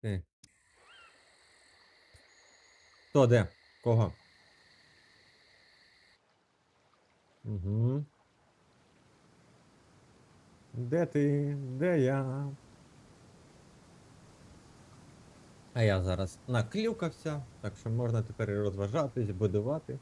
Ти. Хто де? Кого? Угу. Де ти? Де я? А я зараз наклюкався, так що можна тепер і розважатись, будувати.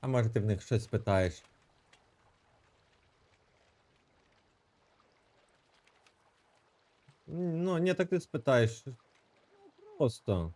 А може ти в них щось питаєш? Ну, ні, так ти спитаєш. Просто.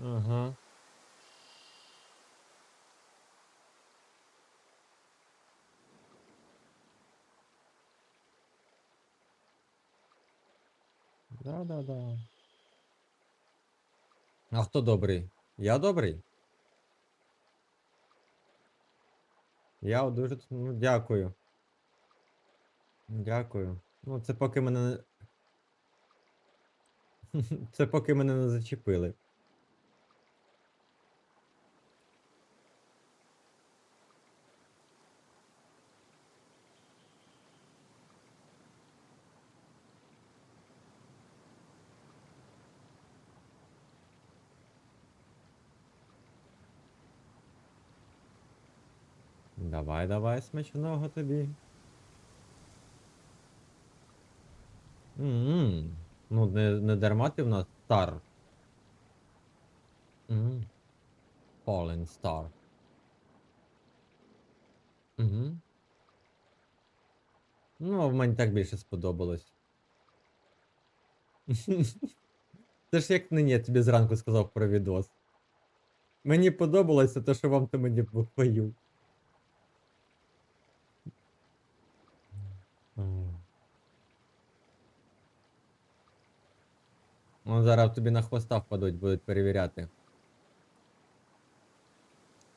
Ага. Да-да-да. А хто добрий? Я добрий? Я дуже ну, дякую. Дякую. Ну, це поки мене. не- Це поки мене не зачепили. Давай, давай, смачного тобі. М, Ну, не, не дарма ти в нас стар. М, Fallen Star. Угу. Ну, в мені так більше сподобалось. Це ж як нині я тобі зранку сказав про відос. Мені подобалося те, що вам то мені похваю. Ну, зараз тобі на хвоста впадуть, будуть перевіряти.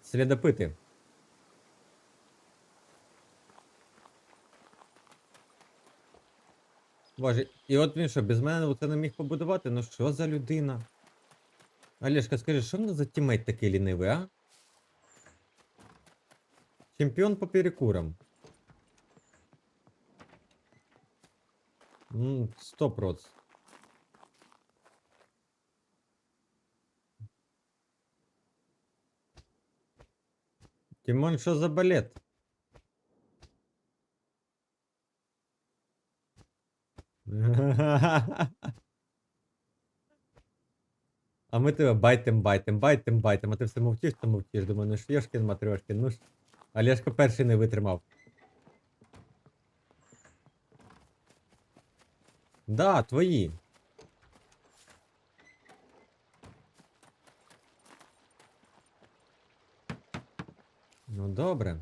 Слідопити. Боже, і от він що, без мене це не міг побудувати? Ну що за людина? Олешка, скажи, що в нас за тімейт такий лінивий, а? Чемпіон по перекурам. Сто проц. Тимон, що за балет? А ми тебе байтим, байтим, байтим, байтим, а ти все мовчиш та мовчиш. Думаю, ну ж Матрьошкін, ну ж. Олешко перший не витримав. Да, твої. Ну добре.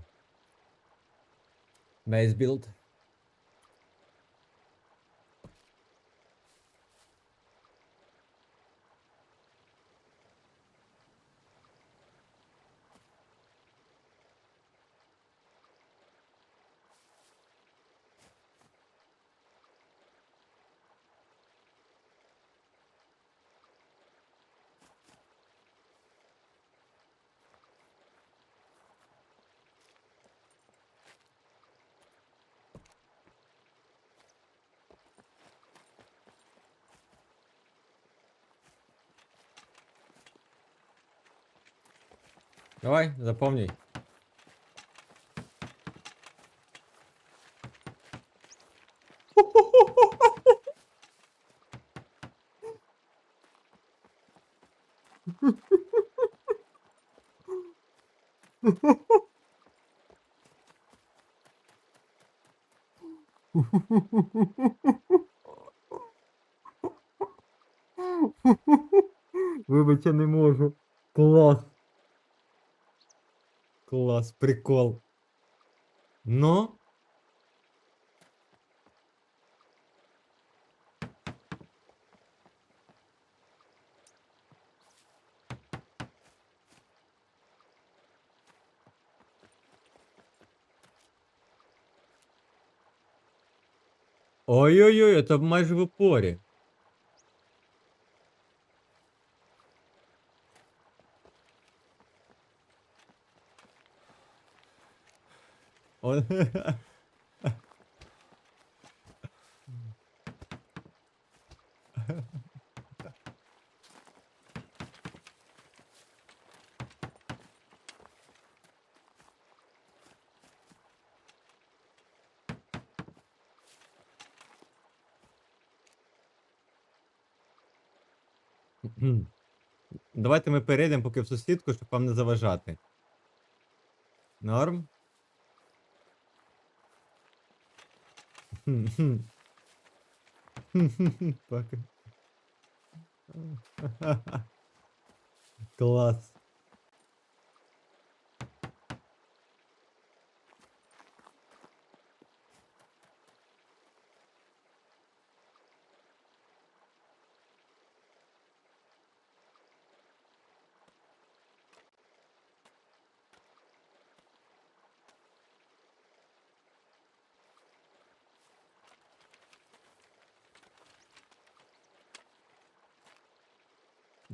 Бейсбілд. Давай, запомни. Вибач, я не можу. Клас. Класс прикол. но Ой-ой-ой, это майже в упорі. Он... Давайте ми перейдемо поки в сусідку, щоб вам не заважати. Норм? Поки. Клас.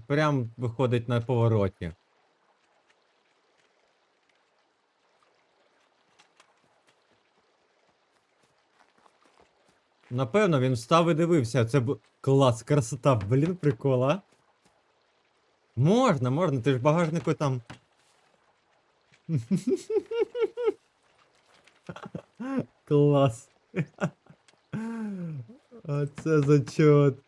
Прям виходить на повороті. Напевно, він встав і дивився. Це б... клас, красота, блін, прикол, а? Можна, можна, ти ж багажнику там. Клас. Оце зачет.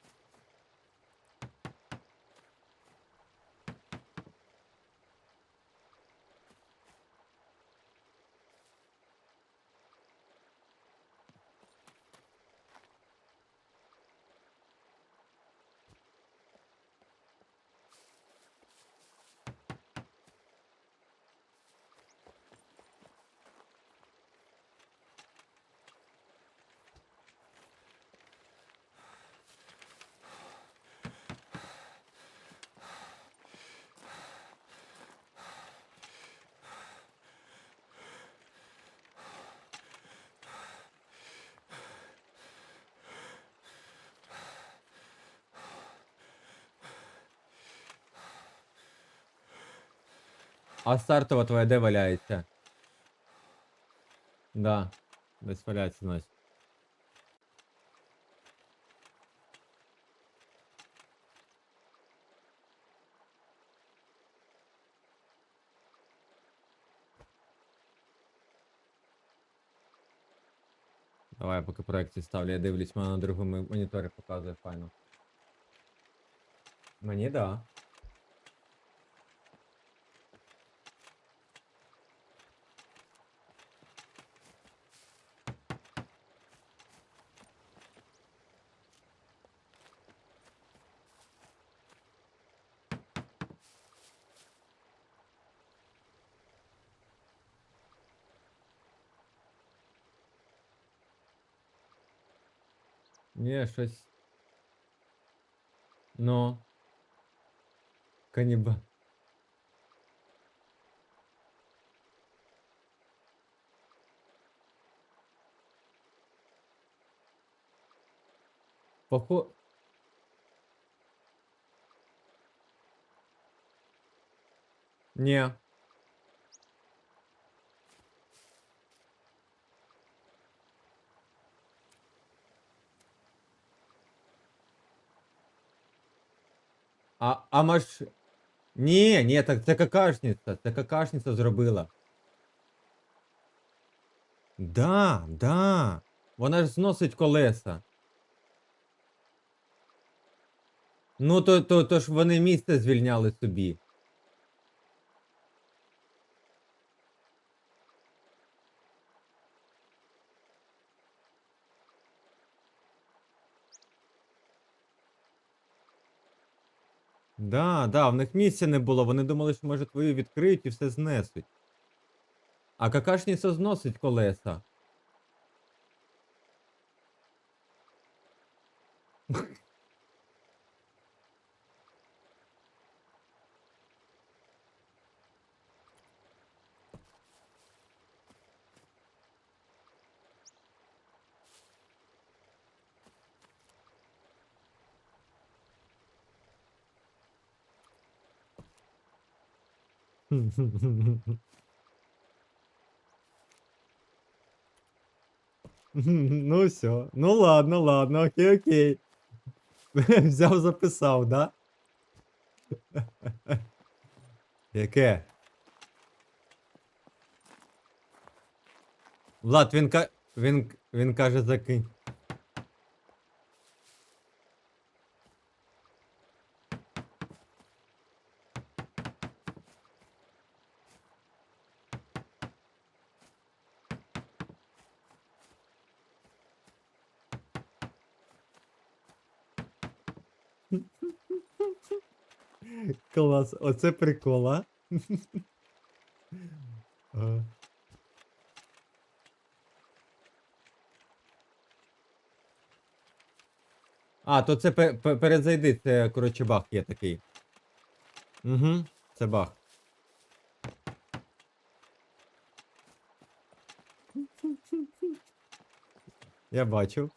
А стартова твоя де валяється? Да. Десь валяється, значить. Давай я поки проекції ставлю, я дивлюсь, мене на другому моніторі показує файно. Мені да. Ні, щось. Ну. Каніба. Похо... Ні. А, а маш... Ні, ні, так це какашниця, це какашниця зробила. Да, да. Вона ж зносить колеса. Ну, то, то, то ж вони місце звільняли собі. Да, да, в них місця не було. Вони думали, що може твою відкриють і все знесуть. А какашні все зносить колеса. Ну все. Ну ладно, ладно, окей, окей. Взяв, записав, да? Яке? Влад, він ка. Він, він каже, закинь. Клас, оце прикол, а? А, то це пе- пе- перезайди, це, коротше, баг є такий. Угу, це баг. Я бачив.